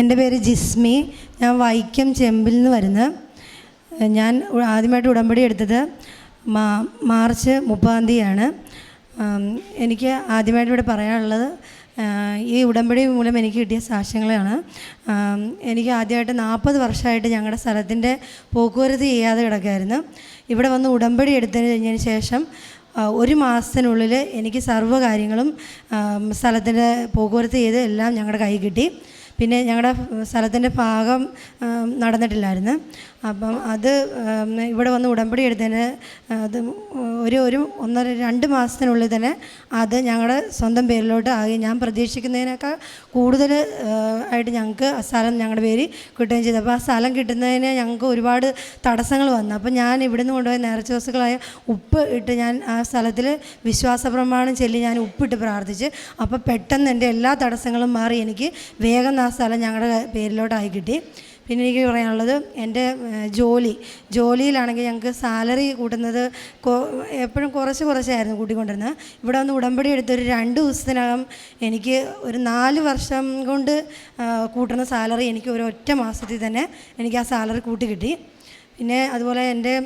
എന്റെ പേര് ജിസ്മി. ഞാൻ വൈക്കം ചെമ്പിൽ നിന്ന് വരുന്നത് ഞാൻ ആദ്യമായിട്ട് ഉടമ്പടി എടുത്തത് മാർച്ച് മുപ്പതാം തീയതിയാണ്. എനിക്ക് ആദ്യമായിട്ട് ഇവിടെ പറയാനുള്ളത് ഈ ഉടമ്പടി മൂലം എനിക്ക് കിട്ടിയ സാക്ഷ്യങ്ങളാണ്. എനിക്ക് ആദ്യമായിട്ട് നാൽപ്പത് വർഷമായിട്ട് ഞങ്ങളുടെ സ്ഥലത്തിന്റെ പോക്കുവരത്ത് ചെയ്യാതെ കിടക്കായിരുന്നു. ഇവിടെ വന്ന് ഉടമ്പടി എടുത്തതിന് കഴിഞ്ഞതിന് ശേഷം ഒരു മാസത്തിനുള്ളിൽ എനിക്ക് സർവ കാര്യങ്ങളും സ്ഥലത്തിന്റെ പോക്കുവരത്ത് ചെയ്ത് എല്ലാം ഞങ്ങളുടെ കൈ കിട്ടി. പിന്നെ ഞങ്ങളുടെ സ്ഥലത്തിന്റെ ഭാഗം നടന്നിട്ടില്ലായിരുന്നു. അപ്പം അത് ഇവിടെ വന്ന് ഉടമ്പടി എടുത്തതിന് അത് ഒരു ഒരു ഒന്നര രണ്ട് മാസത്തിനുള്ളിൽ തന്നെ അത് ഞങ്ങളുടെ സ്വന്തം പേരിലോട്ട് ആകെ ഞാൻ പ്രതീക്ഷിക്കുന്നതിനൊക്കെ കൂടുതൽ ആയിട്ട് ഞങ്ങൾക്ക് ആ സ്ഥലം ഞങ്ങളുടെ പേര് കിട്ടുകയും ചെയ്തു. അപ്പോൾ ആ സ്ഥലം കിട്ടുന്നതിന് ഞങ്ങൾക്ക് ഒരുപാട് തടസ്സങ്ങൾ വന്നു. അപ്പോൾ ഞാൻ ഇവിടുന്ന് കൊണ്ടുപോയ നേർച്ച ദിവസങ്ങളായ ഉപ്പ് ഇട്ട് ഞാൻ ആ സ്ഥലത്തിൽ വിശ്വാസ പ്രമാണം ചൊല്ലി ഞാൻ ഉപ്പിട്ട് പ്രാർത്ഥിച്ച്. അപ്പോൾ പെട്ടെന്ന് എന്റെ എല്ലാ തടസ്സങ്ങളും മാറി. എനിക്ക് വേഗം ആ സ്ഥലം ഞങ്ങളുടെ പേരിലോട്ടായി കിട്ടി. പിന്നെ എനിക്ക് പറയാനുള്ളത് എന്റെ ജോലി. ജോലിയിലാണെങ്കിൽ ഞങ്ങൾക്ക് സാലറി കൂട്ടുന്നത് എപ്പോഴും കുറച്ച് കുറച്ചായിരുന്നു കൂട്ടിക്കൊണ്ടിരുന്നത്. ഇവിടെ വന്ന് ഉടമ്പടി എടുത്തൊരു രണ്ട് ദിവസത്തിനകം എനിക്ക് ഒരു നാല് വർഷം കൊണ്ട് കൂട്ടുന്ന സാലറി എനിക്ക് ഒരു ഒറ്റ മാസത്തിൽ തന്നെ എനിക്ക് ആ സാലറി കൂട്ടി കിട്ടി. പിന്നെ അതുപോലെ എന്റെ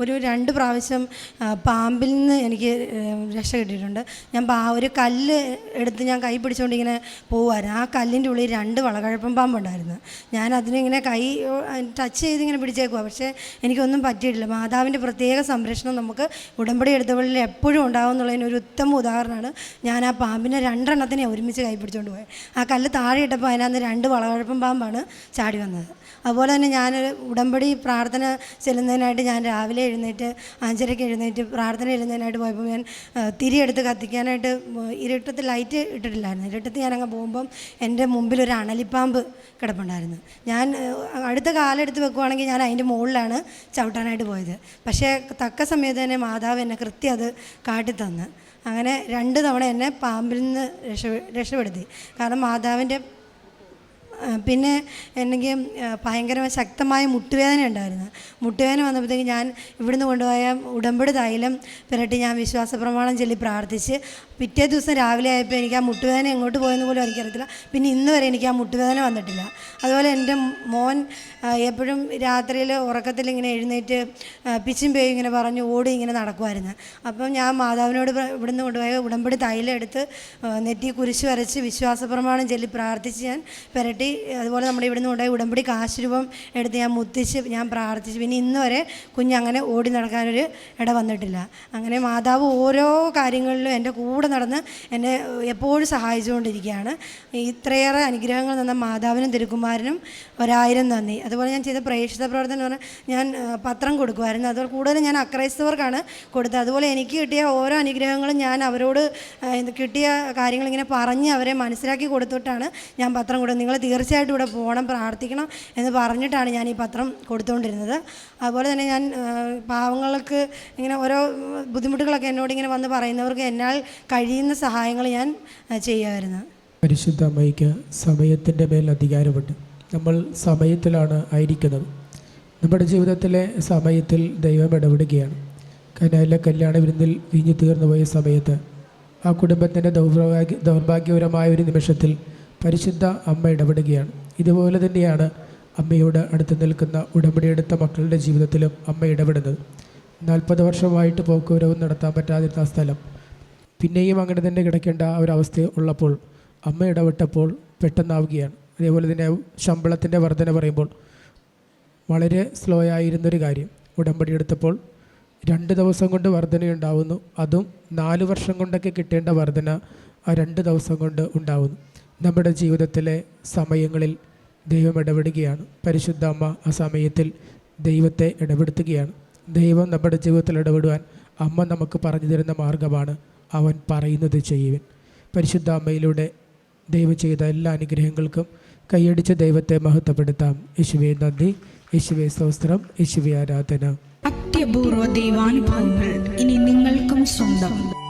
ഒരു രണ്ട് പ്രാവശ്യം പാമ്പിൽ നിന്ന് എനിക്ക് രക്ഷ കിട്ടിയിട്ടുണ്ട്. ഞാൻ പാ ഒരു കല്ല് എടുത്ത് ഞാൻ കൈ പിടിച്ചുകൊണ്ട് ഇങ്ങനെ പോകുമായിരുന്നു ആ കല്ലിന്റെ ഉള്ളിൽ രണ്ട് വളകഴപ്പം പാമ്പുണ്ടായിരുന്നു. ഞാൻ അതിനിങ്ങനെ കൈ ടച്ച് ചെയ്ത് ഇങ്ങനെ പിടിച്ചേക്കുക പക്ഷേ എനിക്കൊന്നും പറ്റിയിട്ടില്ല. മാതാവിന്റെ പ്രത്യേക സംരക്ഷണം നമുക്ക് ഉടമ്പടി എടുത്തവളിൽ എപ്പോഴും ഉണ്ടാവും എന്നുള്ളതിന് ഒരു ഉത്തമ ഉദാഹരണമാണ് ഞാൻ ആ പാമ്പിനെ രണ്ടെണ്ണത്തിനെ ഒരുമിച്ച് കൈ പിടിച്ചുകൊണ്ട് പോയത് ആ കല്ല് താഴെ ഇട്ടപ്പോൾ അതിനകത്ത് രണ്ട് വളകഴപ്പം പാമ്പാണ് ചാടി വന്നത്. അതുപോലെ തന്നെ ഞാൻ ഉടമ്പടി പ്രാർത്ഥന ചെല്ലുന്നതിനായിട്ട് ഞാൻ രാവിലെ എഴുന്നേറ്റ് അഞ്ചരയ്ക്ക് എഴുന്നേറ്റ് പ്രാർത്ഥന എഴുന്നതിനായിട്ട് പോയപ്പോൾ ഞാൻ തിരിയെടുത്ത് കത്തിക്കാനായിട്ട് ഇരുട്ടത്ത് ലൈറ്റ് ഇട്ടിട്ടില്ലായിരുന്നു. ഇരുട്ടത്ത് അങ്ങ് പോകുമ്പം എന്റെ മുമ്പിൽ ഒരു അണലിപ്പാമ്പ് കിടപ്പുണ്ടായിരുന്നു. ഞാൻ അടുത്ത കാലെടുത്ത് വെക്കുവാണെങ്കിൽ ഞാൻ അതിന്റെ മുകളിലാണ് ചവിട്ടാനായിട്ട് പോയത്. പക്ഷേ തക്ക സമയത്ത് തന്നെ മാതാവ് എന്നെ കൃത്യം അത് കാട്ടിത്തന്ന്. അങ്ങനെ രണ്ട് തവണ എന്നെ പാമ്പിൽ നിന്ന് രക്ഷ രക്ഷപ്പെടുത്തി. കാരണം മാതാവിന്റെ പിന്നെ എനിക്ക് ഭയങ്കര ശക്തമായ മുട്ടുവേദന ഉണ്ടായിരുന്നു. മുട്ടുവേദന വന്നപ്പോഴത്തേക്ക് ഞാൻ ഇവിടുന്ന് കൊണ്ടുപോയ ഉടമ്പടി തൈലം പുരട്ടി ഞാൻ വിശ്വാസ പ്രമാണം ചൊല്ലി പ്രാർത്ഥിച്ച് പിറ്റേ ദിവസം രാവിലെ ആയപ്പോൾ എനിക്ക് ആ മുട്ടുവേദന എങ്ങോട്ട് പോയെന്ന് പോലും എനിക്കറിയത്തില്ല. പിന്നെ ഇന്ന് വരെ എനിക്ക് ആ മുട്ടുവേദന വന്നിട്ടില്ല. അതുപോലെ എന്റെ മോൻ എപ്പോഴും രാത്രിയിൽ ഉറക്കത്തിൽ ഇങ്ങനെ എഴുന്നേറ്റ് പിച്ചും പേയും ഇങ്ങനെ പറഞ്ഞ് ഓടി ഇങ്ങനെ നടക്കുമായിരുന്നു. അപ്പം ഞാൻ മാതാവിനോട് ഇവിടുന്ന് കൊണ്ടുപോയ ഉടമ്പടി തൈലം എടുത്ത് നെറ്റി കുരിശ് വരച്ച് വിശ്വാസ പ്രമാണം ചൊല്ലി പ്രാർത്ഥിച്ച് ഞാൻ പുരട്ടി അതുപോലെ നമ്മുടെ ഇവിടുന്ന് കൊണ്ടുപോയ ഉടമ്പടി കാശുരൂപം എടുത്ത് ഞാൻ മുത്തിച്ച് ഞാൻ പ്രാർത്ഥിച്ച്. പിന്നെ ഇന്ന് വരെ കുഞ്ഞങ്ങനെ ഓടി നടക്കാനൊരു ഇട വന്നിട്ടില്ല. അങ്ങനെ മാതാവ് ഓരോ കാര്യങ്ങളിലും എന്റെ കൂടെ നടന്ന് എന്നെ എപ്പോഴും സഹായിച്ചുകൊണ്ടിരിക്കുകയാണ്. ഇത്രയേറെ അനുഗ്രഹങ്ങൾ തന്ന മാതാവിനും തിരുക്കുമാരനും ഒരായിരം നന്ദി. അതുപോലെ ഞാൻ ചെയ്ത പ്രേക്ഷിത പ്രവർത്തനം എന്ന് പറഞ്ഞാൽ ഞാൻ പത്രം കൊടുക്കുമായിരുന്നു. അതുപോലെ കൂടുതലും ഞാൻ അക്രൈസ്തവർക്കാണ് കൊടുത്തത്. അതുപോലെ എനിക്ക് കിട്ടിയ ഓരോ അനുഗ്രഹങ്ങളും ഞാൻ അവരോട് കിട്ടിയ കാര്യങ്ങൾ ഇങ്ങനെ പറഞ്ഞ് അവരെ മനസ്സിലാക്കി കൊടുത്തിട്ടാണ് ഞാൻ പത്രം കൊടുത്തത്. നിങ്ങൾ തീർച്ചയായിട്ടും ഇവിടെ പോകണം പ്രാർത്ഥിക്കണം എന്ന് പറഞ്ഞിട്ടാണ് ഞാൻ ഈ പത്രം കൊടുത്തുകൊണ്ടിരുന്നത് അതുപോലെ തന്നെ ഞാൻ പാവങ്ങൾക്ക് ഇങ്ങനെ ഓരോ ബുദ്ധിമുട്ടുകളൊക്കെ എന്നോട് ഇങ്ങനെ വന്ന് പറയുന്നവർക്ക് എന്നാൽ കഴിയുന്ന സഹായങ്ങൾ ഞാൻ ചെയ്യുമായിരുന്നു. പരിശുദ്ധ അമ്മയ്ക്ക് സമയത്തിന്റെ മേൽ അധികാരമുണ്ട്. നമ്മൾ സമയത്തിലാണ് ആയിരിക്കുന്നത്. നമ്മുടെ ജീവിതത്തിലെ സമയത്തിൽ ദൈവം ഇടപെടുകയാണ്. കനാലിലെ കല്യാണ വിരുന്നിൽ വീഞ്ഞു തീർന്നു പോയ സമയത്ത് ആ കുടുംബത്തിന്റെ ദൗർഭാഗ്യ ദൗർഭാഗ്യപരമായ ഒരു നിമിഷത്തിൽ പരിശുദ്ധ അമ്മ ഇടപെടുകയാണ്. ഇതുപോലെ തന്നെയാണ് അമ്മയോട് അടുത്ത് നിൽക്കുന്ന ഉടമ്പടിയെടുത്ത മക്കളുടെ ജീവിതത്തിലും അമ്മ ഇടപെടുന്നത്. നാൽപ്പത് വർഷമായിട്ട് പോക്കുവരവും നടത്താൻ പറ്റാതിരുന്ന സ്ഥലം. പിന്നെയും അങ്ങനെ തന്നെ കിടക്കേണ്ട ഒരവസ്ഥ ഉള്ളപ്പോൾ അമ്മ ഇടപെട്ടപ്പോൾ പെട്ടെന്നാവുകയാണ്. അതേപോലെ തന്നെ ശമ്പളത്തിന്റെ വർധന പറയുമ്പോൾ വളരെ സ്ലോ ആയിരുന്നൊരു കാര്യം. ഉടമ്പടി എടുത്തപ്പോൾ രണ്ട് ദിവസം കൊണ്ട് വർധനയുണ്ടാവുന്നു. അതും നാല് വർഷം കൊണ്ടൊക്കെ കിട്ടേണ്ട വർധന ആ രണ്ട് ദിവസം കൊണ്ട് ഉണ്ടാവുന്നു. നമ്മുടെ ജീവിതത്തിലെ സമയങ്ങളിൽ ദൈവം ഇടപെടുകയാണ്. പരിശുദ്ധ അമ്മ ആ സമയത്തിൽ ദൈവത്തെ ഇടപെടുത്തുകയാണ്. ദൈവം നമ്മുടെ ജീവിതത്തിൽ ഇടപെടുവാൻ അമ്മ നമുക്ക് പറഞ്ഞു തരുന്ന മാർഗമാണ് അവൻ പറയുന്നത് ചെയ്യുവൻ. പരിശുദ്ധ അമ്മയിലൂടെ ദൈവം ചെയ്ത എല്ലാ അനുഗ്രഹങ്ങൾക്കും കൈയടിച്ച ദൈവത്തെ മഹത്വപ്പെടുത്താം. യേശുവെ നന്ദി. യേശുവെ സ്തോത്രം. യേശുവെ ആരാധന. അത്യപൂർവ ദൈവാനുഭവങ്ങൾ ഇനി നിങ്ങൾക്കും സ്വന്തം.